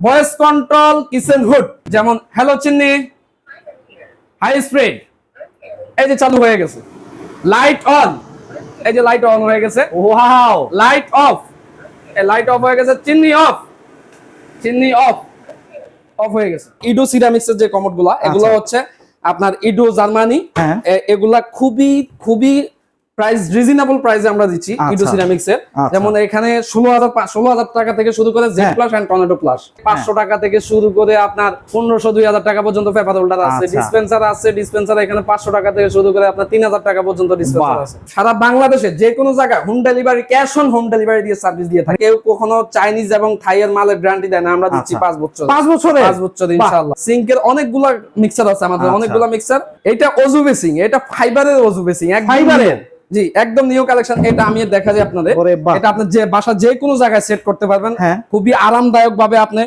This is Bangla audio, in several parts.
ভয়েস কন্ট্রোল কিচেন হুড যেমন হ্যালো চিন্নি হাই স্পিড এই যে চালু হয়ে গেছে। লাইট অন এই যে লাইট অন হয়ে গেছে। ওয়াও লাইট অফ এই লাইট অফ হয়ে গেছে chimney off chimney off off হয়ে গেছে। ইডো সিরামিক্স এর যে কমোডগুলা এগুলো আচ্ছা। হচ্ছে আপনার ইডো জার্মানি। হ্যাঁ। এগুলা খুবই খুবই প্রাইস রিজনেবল প্রাইসে আমরা দিচ্ছি আচ্ছা। ইডো সিরামিক্স এর আচ্ছা। যেমন এখানে ষোলো হাজার ষোলো হাজার টাকা থেকে শুরু করে Z. Plus and tornado plus পাঁচশো টাকা থেকে শুরু করে আপনার পনেরোশো দুই হাজার টাকা পর্যন্ত পেপার হোল্ডার আছে আচ্ছা। ডিসপেন্সার আছে ডিসপেন্সার এখানে পাঁচশো টাকা থেকে শুরু করে আপনার তিন হাজার টাকা পর্যন্ত ডিসপেন্সার আছে সারা বাংলাদেশে যে কোনো জায়গায় home delivery cash on home delivery দিয়ে সার্ভিস দিয়ে থাকে কেউ কখনো চাইনিজ এবং থাইয়ের মালের গ্যারান্টি দেয় না আমরা দিচ্ছি আচ্ছা। পাঁচ বছর পাঁচ বছরে পাঁচ বছর ইনশাআল্লাহ সিঙ্কের অনেকগুলা মিক্সার আছে আমাদের আচ্ছা। অনেকগুলা মিক্সার এটা অজু বেসিং এটা ফাইবারের অজু বেসিং ফাইবারের? জি একদম নিউ কালেকশন এটা আমি দেখা যায় আপনাদের এটা আপনার যে বাসা যে কোনো জায়গায় সেট করতে পারবেন। হ্যাঁ। খুবই আরামদায়ক ভাবে আপনি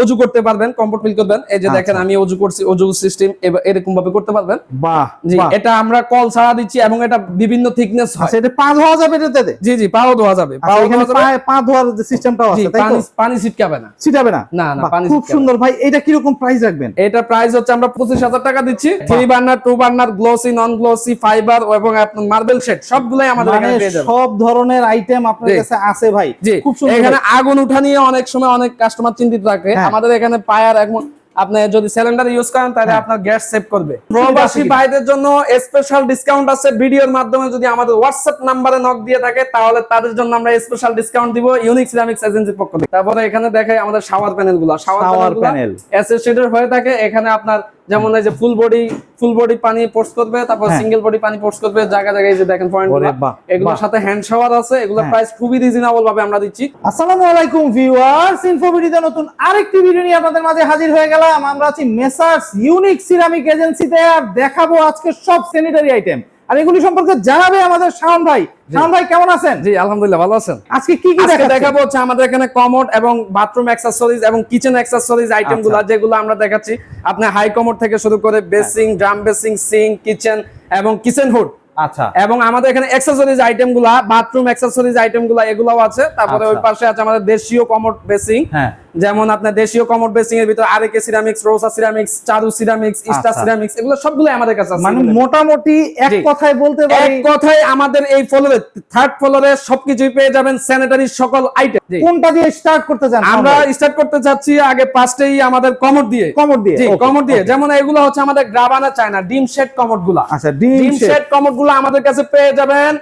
অজু করতে পারবেন কমফোর্ট ফিল করবেন। এই যে আচ্ছা। দেখেন আমি অজু করছি অজু সিস্টেম এরকম ভাবে করতে পারবেন। বাহ জি এটা আমরা কল ছাড়া দিচ্ছি এবং এটা বিভিন্ন থিকনেস হয়। আচ্ছা এটা পা ধোয়া যাবে এটাতে? জি জি পাও ধোয়া যাবে। আচ্ছা, এখানে ধোয়া যাবে। পা ধোয়ার যে সিস্টেমটাও আছে তাই পানি পানি ছিটকাবে না। ছিটাবে না? না, না, পানি খুব সুন্দর। ভাই এটা কীরকম প্রাইস রাখবেন? এটা প্রাইস হচ্ছে আমরা পঁচিশ হাজার টাকা দিচ্ছি। Three burner two burner glossy non glossy fiber এবং আপনার মার্বেল শেড সবগুলাই আমাদের মানে এখানে পেয়ে যাবেন। সব ধরনের আইটেম আপনার কাছে আছে ভাই। খুব সুন্দর। এখানে আগুন উঠা নিয়ে অনেক সময় অনেক কাস্টমার চিন্তিত থাকে হ্যাঁ। আমাদের এখানে পায়ার এখন আপনি যদি সিলিন্ডার ইউজ করেন তাহলে হ্যাঁ। আপনার গ্যাস সেভ করবে প্রবাসী ভাইদের জন্য স্পেশাল ডিসকাউন্ট আছে ভিডিওর মাধ্যমে যদি আমাদের হোয়াটসঅ্যাপ নাম্বারে নক দিয়ে থাকে তাহলে তাদের জন্য আমরা স্পেশাল ডিসকাউন্ট দিব ইউনিক সিরামিক্স এজেন্সির পক্ষ থেকে তারপরে এখানে দেখাই আমাদের শাওয়ার প্যানেলগুলো শাওয়ার। প্যানেল অ্যাসোসিয়েটেড হয়ে থাকে এখানে আপনার যেমন এই যে ফুল বডি ফুল বডি পানি পোর্স করবে তারপর হ্যাঁ। সিঙ্গেল বডি পানি পোর্স করবে জায়গা জায়গায় যে দেখেন পয়েন্ট এগুলোর সাথে হ্যান্ড শাওয়ার আছে এগুলোর হ্যাঁ। প্রাইস খুবই রিজনেবল ভাবে আমরা দিচ্ছি। আসসালামু আলাইকুম ভিউয়ার্স ইনফোবিডিতে নতুন আরেকটি ভিডিও নিয়ে আপনাদের মাঝে হাজির হয়ে গেলাম। আমরা আছি মেসার্স ইউনিক সিরামিক এজেন্সিতে আর দেখাবো আজকে সব স্যানিটারি আইটেম আর এগুলি সম্পর্কে জানাবে আমাদের শাওন ভাই। শাওন ভাই কেমন আছেন? জি আলহামদুলিল্লাহ ভালো আছেন। আজকে কি কি দেখাবো হচ্ছে আমাদের এখানে কমোড এবং বাথরুম অ্যাক্সেসরিজ এবং কিচেন অ্যাক্সেসরিজ আইটেমগুলো আচ্ছা। যেগুলো আমরা দেখাচ্ছি। আপনি হাই কমোড থেকে শুরু করে basin drum basin sink kitchen এবং কিচেন হুড আচ্ছা। এবং আমাদের এখানে অ্যাক্সেসরিজ আইটেমগুলা বাথরুম অ্যাক্সেসরিজ আইটেমগুলা এগুলাও আছে। তারপরে ওই আচ্ছা। পাশে আছে আমাদের দেশীয় কমোড বেসিং। হ্যাঁ। যেমন আপনার দেশীয় কমোড বেসিং এর ভিতরে আরেকে ceramics Rosa ceramics Charu ceramics ইস্টা। Ceramics এগুলো সবগুলো আমাদের কাছে আছে। মানে মোটামুটি এক কথায় বলতে পারি এক কথায় আমাদের এই ফ্লোরে থার্ড ফ্লোরে সবকিছুই পেয়ে যাবেন স্যানিটারি সকল আইটেম কোনটা দিয়ে স্টার্ট করতে চান আমরা স্টার্ট করতে চাচ্ছি আগে পাঁচটাই আমাদের কমোড দিয়ে। কমর দিয়ে জি কমোড দিয়ে। যেমন এগুলো হচ্ছে আমাদের গ্রাবানা চায়না ডিম শেড কমোডগুলা। আচ্ছা ডিম ডিম শেড। কমোডগুলো আমাদের কাছে পেয়ে যাবেন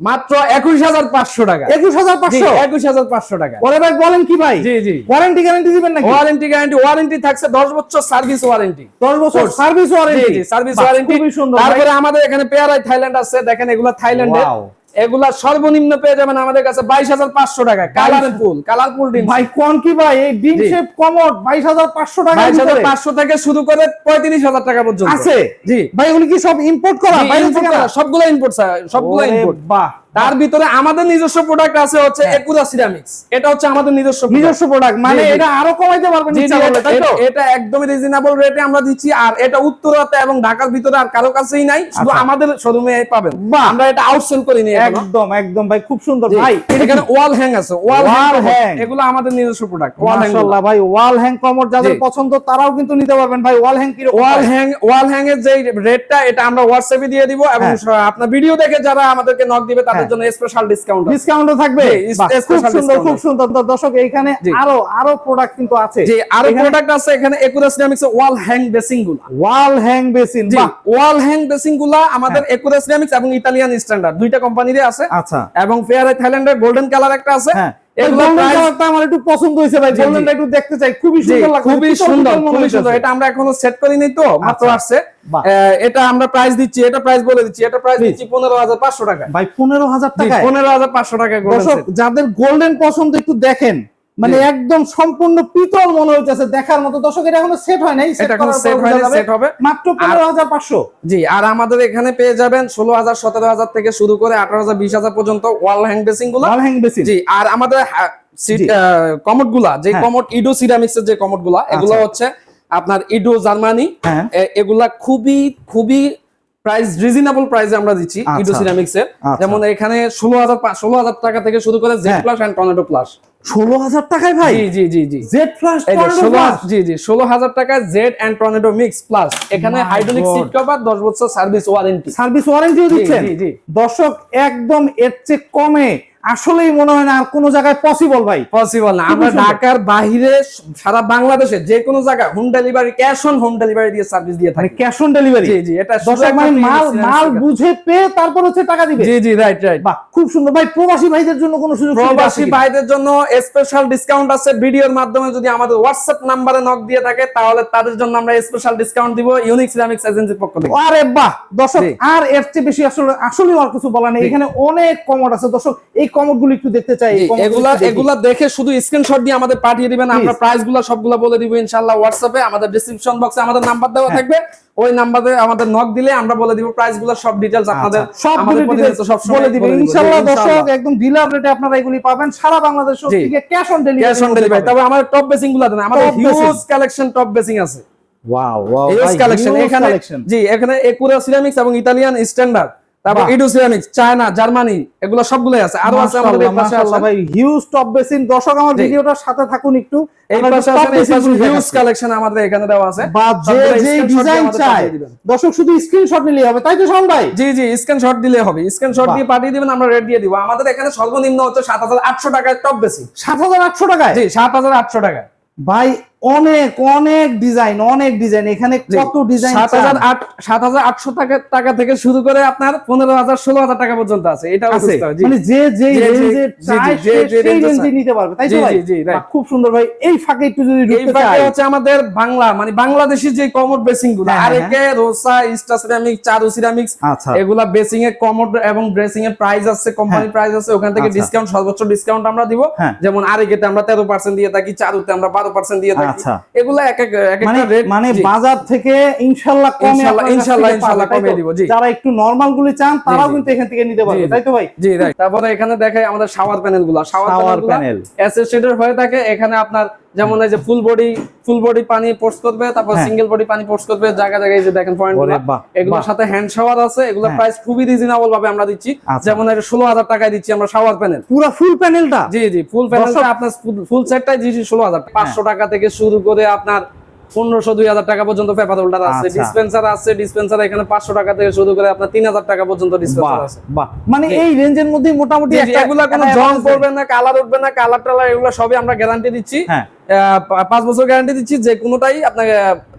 মাত্র একুশ হাজার পাঁচশো টাকা। একুশ হাজার পাঁচশো? একুশ হাজার পাঁচশো টাকা। পরে ভাই বলেন কি ভাই? জি জি। ওয়ারেন্টি গ্যারান্টি দিবেন না ওয়ারেন্টি গ্যারান্টি ওয়ারেন্টি থাকছে দশ বছর সার্ভিস ওয়ারেন্টি দশ বছর সার্ভিস ওয়ারেন্টি সার্ভিস ওয়ারেন্টি তারপরে আমাদের এখানে পেয়ারাই থাইল্যান্ড আছে দেখেন এগুলো থাইল্যান্ডের. এগুলা সর্বনিম্ন পেয়ে যাবেন আমাদের কাছে বাইশ হাজার পাঁচশো টাকা কালারফুল কালারফুল ডিম। ভাই কোন কি ভাই? এই ডিম। শেপ কমট বাইশ হাজার পাঁচশো টাকা বাইশ হাজার পাঁচশো থেকে শুরু করে পঁয়ত্রিশ হাজার টাকা পর্যন্ত। আছে? জি। ভাই উনি কি সব ইম্পোর্ট করা? সবগুলো ইম্পোর্ট স্যার? সবগুলো ইম্পোর্ট বাহ। তার ভিতরে আমাদের নিজস্ব প্রোডাক্ট আছে হচ্ছে একুরা সিরামিক্স এটা হচ্ছে আমাদের নিজস্ব নিজস্ব প্রোডাক্ট মানে। এটা আরও কমাইতে পারবেন এটা- একদমই রিজনেবল রেটে আমরা দিচ্ছি আর এটা উত্তরাতে এবং ঢাকার ভিতরে আর কারও কাছেই নাই শুধু আচ্ছা। আমাদের শোরুমে পাবেন। আমরা এটা আউটসেল করি নি একদম একদম ভাই খুব সুন্দর ভাই। এখানে ওয়াল হ্যাং আছে। ওয়াল হ্যাং এগুলো আমাদের নিজস্ব প্রোডাক্ট ওয়াল হ্যাং মাশাআল্লাহ ভাই ওয়াল হ্যাং কমোড যাদের পছন্দ তারাও কিন্তু নিতে পারবেন ভাই ওয়াল হ্যাং কি ওয়াল হ্যাং ওয়াল হ্যাং এর যে রেটটা এটা আমরা হোয়াটসঅ্যাপে দিয়ে দিব এবং হ্যাঁ। আপনার ভিডিও দেখে যারা আমাদেরকে নক দিবে তাদের হ্যাঁ। জন্য স্পেশাল ডিসকাউন্ট ডিসকাউন্টও থাকবে? খুব সুন্দর খুব সুন্দর। দর্শক এইখানে আরও আরও প্রোডাক্ট কিন্তু আছে। জি আরও এখানে প্রোডাক্ট আছে এখানে wall hang বেসিংগুলো। Wall hang basin wall hang বেসিংগুলো আমাদের একুরা সিরামিক্স এবং ইতালিয়ান স্ট্যান্ডার্ড দুইটা কোম্পানিরই আছে আচ্ছা। এবং ফেয়ার থাইল্যান্ডের গোল্ডেন কালার একটা আছে। আমার একটু পছন্দ হয়েছে ভাই জি, জি। গোল্ডেনটা একটু দেখতে চাই। খুবই সুন্দর লাগছে খুবই সুন্দর খুবই সুন্দর। এটা আমরা এখনও সেট করিনি তো মাত্র আচ্ছা। আসছে এটা আমরা প্রাইস দিচ্ছি এটা প্রাইস বলে দিচ্ছি এটা প্রাইস দিচ্ছি পনেরো হাজার পাঁচশো টাকা ভাই পনেরো হাজার টাকায়? পনেরো হাজার পাঁচশো টাকা দর্শক যাদের গোল্ডেন পছন্দ একটু দেখেন। মানে একদম সম্পূর্ণ পিতল মনে হইতেছে দেখার মতো দর্শক এটা এখনও সেট হয় নাই এখনও করার সেট হয়নি সেট হবে মাত্র পনেরো হাজার পাঁচশো জি আর আমাদের এখানে পেয়ে যাবেন ষোলো হাজার সতেরো হাজার থেকে শুরু করে আঠারো হাজার বিশ হাজার পর্যন্ত ওয়াল হ্যাং বেসিংগুলো ওয়াল হ্যাং বেসিন জি আর আমাদের। কমোডগুলা যে হ্যাঁ। কমোড ইডো সিরামিক্সের যে কমোডগুলা এগুলো আচ্ছা। হচ্ছে আপনার ইডো জার্মানি হ্যাঁ এগুলা খুবই খুবই প্রাইস রিজনেবল প্রাইসে আমরা দিচ্ছি আচ্ছা। ইডো সিরামিক্স এর আচ্ছা। যেমন এখানে ষোলো হাজার ষোলো হাজার টাকা থেকে শুরু করে জেড হ্যাঁ। প্লাস এন্ড টর্নেডো প্লাস ষোলো হাজার টাকায় ভাই? জি জি জি জেড ষোলো জি জি ষোলো হাজার টাকায় Z and tornado mix plus এখানে হাইড্রোলিক. সিট কভার দশ বছর সার্ভিস ওয়ারেন্টি সার্ভিস ওয়ারেন্টিও দিচ্ছেন। দর্শক একদম এর চেয়ে কমে আসলেই মনে হয় না আর কোনো জায়গায় পসিবল ভাই। পসিবল না। আমরা ঢাকার বাইরে সারা বাংলাদেশে যে কোনো জায়গায় home delivery cash on home delivery দিয়ে সার্ভিস দিয়ে থাকি। ক্যাশ অন ডেলিভারি জি জি এটা শুধু দর্শক মানে মাল মাল বুঝে পেয়ে তারপর হচ্ছে টাকা দিবে? জি জি রাইট রাইট বাহ খুব সুন্দর। ভাই প্রবাসী ভাইদের জন্য কোনো সুযোগ প্রবাসী ভাইদের জন্য স্পেশাল ডিসকাউন্ট আছে। ভিডিওর মাধ্যমে যদি আমাদের হোয়াটসঅ্যাপ নাম্বারে নক দিয়ে থাকে তাহলে তাদের জন্য আমরা স্পেশাল ডিসকাউন্ট দিব ইউনিক সিরামিক্স এজেন্সির পক্ষ থেকে। আরে বাহ! দর্শক আর এর চেয়ে বেশি আসলে আসলে আর কিছু বলা নেই। এখানে অনেক কমোড আছে। দর্শক এই কমোড একটু দেখতে চাই এগুলা এগুলা দেখে শুধু স্ক্রিনশট দিয়ে আমাদের পাঠিয়ে দিবেন আমরা Please. প্রাইসগুলা সবগুলা বলে দিব ইনশাআল্লাহ হোয়াটসঅ্যাপে আমাদের ডেসক্রিপশন বক্সে আমাদের নাম্বার দেওয়া হ্যাঁ। থাকবে। ওই নাম্বারে আমাদের নক দিলে আমরা বলে দিব প্রাইসগুলা সব ডিটেইলস আপনাদের আচ্ছা, সব details সবসময় বলে দিব। ইনশাআল্লাহ দর্শক একদম ডিলার রেটে আপনারা এগুলি পাবেন সারা বাংলাদেশ থেকে cash on delivery cash on delivery তবে আমাদের টপ বেসিংগুলা দেন। আমাদের হিউজ কালেকশন টপ বেসিং আছে। ওয়াও ওয়াও হিউজ কালেকশন এখানে জি এখানে একুরা সিরামিক্স এবং ইতালিয়ান স্ট্যান্ডার্ড তারপর বাহ। ইডো সিরামিক্স চায়না জার্মানি এগুলো সবগুলোই আছে। আরও আছে আমাদের এই পাশে আছে। ভাই হিউজ টপ বেসিন দর্শক আমার ভিডিওটার সাথে থাকুন একটু। এই পাশে আছে হিউজ কালেকশন আমাদের এখানে দেওয়া আছে। বা যে যে ডিজাইন চাই দর্শক শুধু স্ক্রিনশট নিলেই হবে। তাই তো শাওন ভাই? জি জি স্ক্রিনশট দিলে হবে। স্ক্রিনশট। দিয়ে পাঠিয়ে দিবেন আমরা রেট দিয়ে দিব। আমাদের এখানে সর্বনিম্ন হচ্ছে সাত হাজার আটশো টাকায় টপ হাজার আটশো টাকায়? জি সাত হাজার আটশো টাকা ভাই অনেক অনেক ডিজাইন অনেক ডিজাইন এখানে কত ডিজাইন সাত হাজার আট সাত হাজার আটশো টাকা টাকা থেকে শুরু করে আপনার পনেরো হাজার ষোলো হাজার টাকা পর্যন্ত আছে। এটাও আছে। মানে যে যে রেঞ্জে। নিতে পারবে তাই খুব সুন্দর ভাই। এই ফাঁকে একটু যদি এই ফাঁকে হচ্ছে আমাদের বাংলা মানে বাংলাদেশি যে কমোড বেসিংগুলো আরেকে রোসা ইস্টা সিরামিক চারু সিরামিক্স আচ্ছা। এগুলা বেসিং এর কমোড এবং ড্রেসিং এর প্রাইস আছে কোম্পানি হ্যাঁ। প্রাইস আছে ওখান থেকে আচ্ছা। ডিসকাউন্ট সর্বোচ্চ ডিসকাউন্ট আমরা দিব। হ্যাঁ। যেমন আরেকেতে আমরা তেরো পার্সেন্ট দিয়ে থাকি চারুতে আমরা বারো পার্সেন্ট দিয়ে থাকি আচ্ছা। এগুলা এক এক এক মানে একটা রেট মানে বাজার থেকে ইনশাল্লাহ কমে ইনশাল্লাহ, ইনশাআল্লাহ কমে? দিব, জি। যারা একটু নরমাল গুলি চান তারাও কিন্তু এখান থেকে নিতে পারবে। তাই তো ভাই জি তারপরে এখানে দেখাই আমাদের শাওয়ার প্যানেলগুলো শাওয়ার প্যানেল panel। হয়ে থাকে এখানে আপনার যেমন এই যে ফুল বডি ফুল বডি পানি পোর্স করবে তারপর হ্যাঁ। সিঙ্গেল বডি পানি পোর্স করবে জায়গা জায়গায় যে দেখেন পয়েন্ট এগুলোর সাথে হ্যান্ড শাওয়ার আছে এগুলোর হ্যাঁ। প্রাইস খুবই রিজনেবল ভাবে আমরা দিচ্ছি আচ্ছা। যেমন এটা ষোলো হাজার টাকায় দিচ্ছি আমরা শাওয়ার প্যানেল পুরো ফুল প্যানেলটা জি জি ফুল প্যানেলটা আপনার ফুল সেটটাই দিচ্ছি ষোলো হাজার পাঁচশো টাকা থেকে শুরু করে আপনার পনেরোশো দুই হাজার টাকা পর্যন্ত পেপার হোল্ডার আছে আচ্ছা। ডিসপেন্সার আছে ডিসপেন্সার এখানে পাঁচশো টাকা থেকে শুরু করে আপনার তিন হাজার টাকা পর্যন্ত ডিসপেন্সার আছে। মানে এই রেঞ্জের মধ্যে মোটামুটি এগুলা কোনো জং পড়বে না কালার উঠবে না কালার টালার এগুলো সবই আমরা গ্যারান্টি দিচ্ছি। হ্যাঁ। পাঁচ বছর গ্যারান্টি দিচ্ছি যে কোনোটাই আপনাকে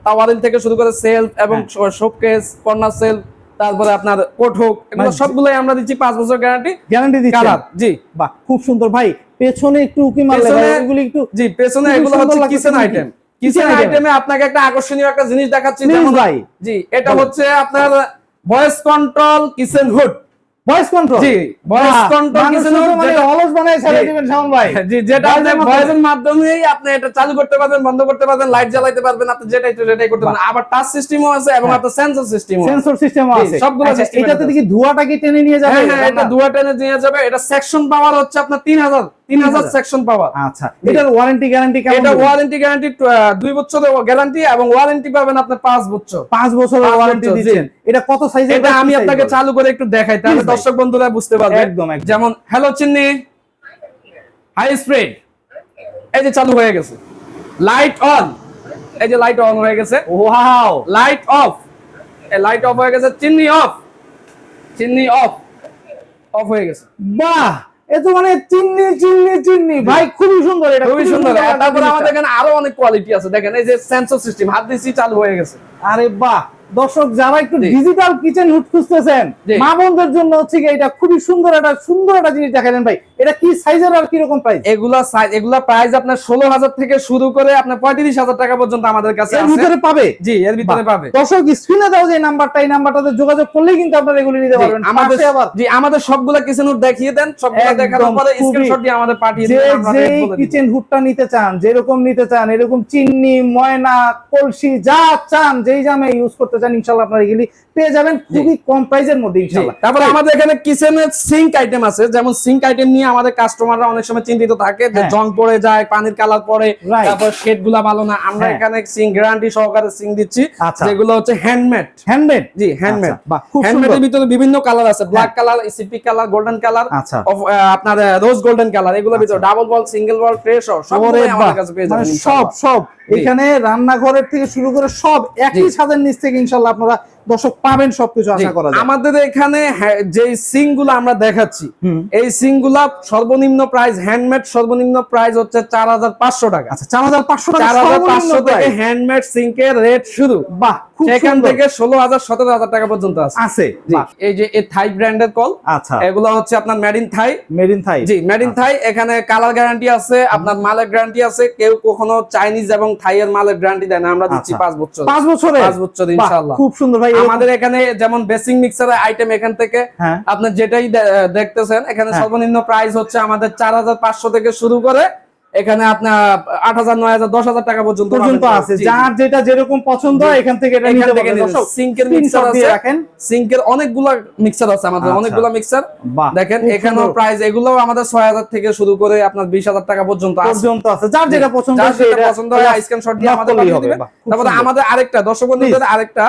টাওয়ারিল থেকে শুরু করে সেলফ এবং। শোকেস কর্নার সেল তারপরে আপনার কোট হোক এগুলো মানে- সবগুলোই আমরা দিচ্ছি পাঁচ বছর গ্যারান্টি গ্যারান্টি কালার জি। বাহ খুব সুন্দর। ভাই পেছনে একটু উকি মারলে এগুলি একটু জি পেছনে এগুলো হচ্ছে কিচেন আইটেম কিচেন। আইটেমে আপনাকে একটা আকর্ষণীয় একটা জিনিস দেখাচ্ছি যেমন ভাই। জি এটা হচ্ছে আপনার voice control kitchen hood voice control জি ভয়েস কন্ট্রোল কিচেন হুড মানে অলস বানায় ছেড়ে দিবেন শাওন ভাই। জি যেটা আপনি ভয়েসের মাধ্যমেই আপনি এটা চালু করতে পারবেন বন্ধ করতে পারবেন লাইট জ্বালাইতে পারবেন আপনি যেটাই তো সেটাই করতে পারবেন। আবার টাচ সিস্টেমও আছে এবং হ্যাঁ। আপনার সেন্সর সিস্টেমও আছে। সেন্সর সিস্টেম জি, আছে। সবগুলো আচ্ছা, এটাতে। কি ধোঁয়াটা কি টেনে নিয়ে যাবে? হ্যাঁ হ্যাঁ এটা দুয়া টেনে নিয়ে যাবে। এটা সেকশন পাওয়ার হচ্ছে আপনার তিন হাজার তিন হাজার। 3000 সেকশন পাওয়ার আচ্ছা এটার ওয়ারেন্টি গ্যারান্টি কেমন এটা ওয়ারেন্টি গ্যারান্টি দুই বছরের গ্যারান্টি এবং ওয়ারেন্টি পাবেন আপনি পাঁচ বছর। পাঁচ বছরের ওয়ারেন্টি দিচ্ছেন। এটা কত সাইজের এটা আমি আপনাকে চালু করে একটু দেখাই তাহলে দর্শক বন্ধুরা বুঝতে পারবে। একদম। যেমন হ্যালো চিন্নি। হাই স্প্রিড এই যে চালু হয়ে গেছে। লাইট অন এই যে লাইট অন হয়ে গেছে। ওয়াও লাইট অফ এই লাইট অফ হয়ে গেছে chimney off chimney off off হয়ে গেছে। বাহ! মানে চিন্নি চিন্নি চিন্নি। ভাই খুবই সুন্দর এটা খুবই সুন্দর। তারপরে জিনিসটা। আমাদের এখানে আরও অনেক কোয়ালিটি আছে। দেখেন এই যে সেন্সর সিস্টেম হাত চালু হয়ে গেছে। আরে বাহ! দর্শক যারা একটু ডিজিটাল কিচেন হুট খুঁজতেছেন। মা বোনদের জন্য হচ্ছে এটা খুবই সুন্দর একটা সুন্দর একটা জিনিস দেখালেন ভাই। এটা কি সাইজের আর কি রকম প্রাইস এগুলা সাইজ এগুলা প্রাইস আপনার ষোলো হাজার থেকে শুরু করে আপনার পঁয়ত্রিশ হাজার টাকা পর্যন্ত আমাদের কাছে এর ভিতরে পাবে? জি এর ভিতরে পাবে। দর্শক স্ক্রিনে দাও যে নাম্বারটা এই নাম্বারটাতে যোগাযোগ করলেই কিন্তু আপনারা এগুলি নিতে পারবেন। আমাদের জি আমাদের সবগুলা কিচেন হুড দেখিয়ে দেন সবগুলা দেখানোর পরে স্ক্রিনশট দিয়ে আমাদের পাঠিয়ে যে দিন আমরা। কিচেন হুডটা নিতে চান যেরকম নিতে চান এরকম চিন্নি ময়না কলসি যা চান যেই জামে ইউজ করতে চান ইনশাল্লাহ আপনারা এগুলি পেয়ে যাবেন খুবই কম প্রাইসের মধ্যে তারপরে আমাদের এখানে কিচেনের সিঙ্ক আইটেম আছে। যেমন সিঙ্ক আইটেম নিয়ে আমাদের কাস্টমাররা অনেক সময় চিন্তিত থাকে যে হ্যাঁ। জং পড়ে যায় পানির কালার পড়ে তারপর শেডগুলা ভালো না। আমরা হ্যাঁ। এখানে সিং গ্যারান্টি সহকারে সিং দিচ্ছি আচ্ছা। যেগুলো হচ্ছে হ্যান্ডমেড হ্যান্ডমেড জি হ্যান্ডমেড আচ্ছা, বাহ, হ্যান্ডমেডের ভিতরে বিভিন্ন কালার আছে। Black colour CP colour golden colour আচ্ছা। আপনার রোজ গোল্ডেন কালার এগুলোর ভিতরে double ball single ball fresh সব আমাদের কাছে পেয়ে মানে যাবেন সব সব। এখানে রান্নাঘরের থেকে শুরু করে সব একই। ছাদের নিচ থেকে ইনশাল্লাহ আপনারা দর্শক পাবেন সবকিছু আশা করা যায়। আমাদের এখানে হ্যাঁ, যে সিংগুলো আমরা দেখাচ্ছি এই সিংগুলা সর্বনিম্ন প্রাইস হ্যান্ডমেড সর্বনিম্ন প্রাইস হচ্ছে চার হাজার পাঁচশো টাকা। আচ্ছা চার হাজার পাঁচশো টাকা চার হাজার পাঁচশো থেকে। হ্যান্ডমেড সিঙ্কের রেট শুরু। বাহ। সেখান থেকে ষোলো হাজার সতেরো হাজার টাকা পর্যন্ত আছে। আছে এই যে থাই ব্র্যান্ডের কল আচ্ছা। এগুলো হচ্ছে আপনার made in Thai made in Thai G made in Thai এখানে কালার গ্যারান্টি আছে আপনার মালের গ্যারান্টি আছে কেউ কখনো চাইনিজ এবং থাই এর মালের গ্যারান্টি দেয় না আমরা দিচ্ছি আচ্ছা। পাঁচ বছর পাঁচ বছরে পাঁচ বছর ইনশাআল্লাহ। খুব সুন্দর ভাই আমাদের এখানে যেমন বেসিং মিক্সারের আইটেম এখান থেকে হ্যাঁ। আপনার যেটাই দেখতেছেন এখানে হ্যাঁ। সর্বনিম্ন প্রাইস হচ্ছে আমাদের চার হাজার পাঁচশো থেকে শুরু করে এখানে আপনার আট হাজার নয় হাজার দশ হাজার টাকা পর্যন্ত পর্যন্ত আছে। যার যেটা যেরকম পছন্দ হয় এখান থেকে সিঙ্কের মিক্সার আছে। রাখেন। সিঙ্কের অনেকগুলা মিক্সার আছে আমাদের আচ্ছা। অনেকগুলা মিক্সার দেখেন এখানেও প্রাইস এগুলো আমাদের ছয় হাজার থেকে শুরু করে আপনার বিশ হাজার টাকা পর্যন্ত আছে। পর্যন্ত আছে। যার যেটা পছন্দ সেটা- পছন্দ হয় স্ক্রিনশট দিয়ে আমাদের পাঠিয়ে দিবেন। তারপরে আমাদের আরেকটা দর্শক বন্ধুদের আরেকটা।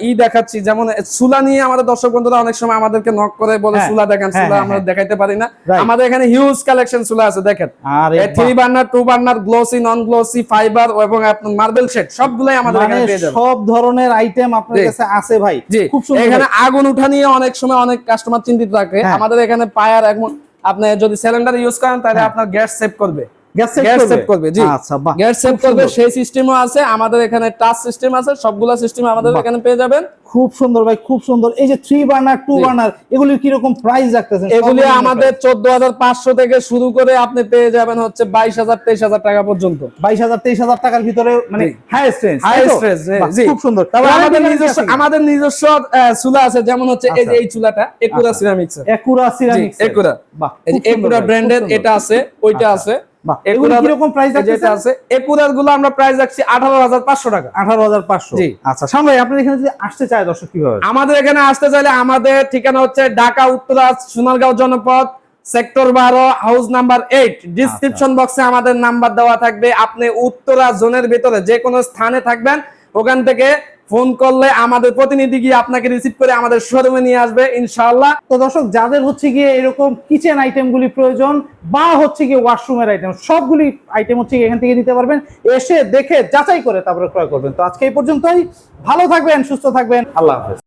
ই দেখাচ্ছি যেমন সুলা নিয়ে আমাদের দর্শক বন্ধুরা অনেক সময় আমাদেরকে নক করে বলে হ্যাঁ, সুলা দেখেন হ্যাঁ, সুলা হ্যাঁ, আমরা। দেখাইতে পারি না। আমাদের এখানে হিউজ কালেকশন সুলা আছে দেখেন। আরে three burner two burner glossy non glossy fiber এবং আপনার মার্বেল শেড সবগুলাই আমাদের মানে এখানে পেয়ে যাবেন। সব ধরনের আইটেম আপনার কাছে আছে ভাই। খুব সুন্দর এখানে আগুন উঠা নিয়ে অনেক সময় অনেক কাস্টমার চিন্তিত থাকে। হ্যাঁ। আমাদের এখানে পায়ার এখন আপনি যদি সিলিন্ডার ইউজ করেন তাহলে আপনার গ্যাস সেভ করবে। গ্যাস সেভ করবে? জি। আচ্ছা বাহ। গ্যাস সেভ খুব করবে সুন্দর। সেই সিস্টেমও আছে আমাদের এখানে টাচ সিস্টেম আছে সবগুলা সিস্টেম আমাদের এখানে পেয়ে যাবেন। খুব সুন্দর ভাই খুব সুন্দর। এই যে থ্রি বার্নার টু বার্নার এগুলির কি রকম প্রাইস রাখতেছেন? এগুলি আমাদের চোদ্দ হাজার পাঁচশো থেকে শুরু করে আপনি পেয়ে যাবেন হচ্ছে বাইশ হাজার তেইশ হাজার টাকা পর্যন্ত। বাইশ হাজার তেইশ হাজার টাকার ভিতরে মানে হাইয়েস্ট রেঞ্জ খুব সুন্দর। তারপর আমাদের নিজস্ব আমাদের নিজস্ব চুলা আছে যেমন হচ্ছে এই যে আচ্ছা। এই চুলাটা একুরা আচ্ছা। সিরামিক্স একুরা সিরামিক্স একুরা। বাহ যে একুরা ব্র্যান্ডের এটা আছে ওইটা। আছে। আমরা প্রাইস রাখছি আঠারো হাজার পাঁচশো টাকা। আঠারো হাজার পাঁচশো। আচ্ছা শাম আপনার এখানে যদি আসতে চায় দর্শক কীভাবে? আমাদের এখানে আসতে চাইলে আমাদের ঠিকানা হচ্ছে ঢাকা উত্তরা সোনারগাঁও জনপদ সেক্টর বারো হাউস নাম্বার এইট। ডিসক্রিপশন বক্সে আমাদের নাম্বার দেওয়া থাকবে। আপনি উত্তরা জোনের ভিতরে যে কোনো স্থানে থাকবেন ওখান থেকে ফোন করলে আমাদের প্রতিনিধি গিয়ে আপনাকে রিসিভ করে আমাদের শোরুমে নিয়ে আসবে ইনশাআল্লাহ। তো দর্শক যাদের হচ্ছে গিয়ে এরকম কিচেন আইটেমগুলি প্রয়োজন বা হচ্ছে গিয়ে ওয়াশরুমের আইটেম সবগুলি আইটেম হচ্ছে এখান থেকে নিতে পারবেন। এসে দেখে যাচাই করে তারপরে ক্রয় করবেন। তো আজকে এই পর্যন্তই। ভালো থাকবেন সুস্থ থাকবেন। আল্লাহ হাফেজ।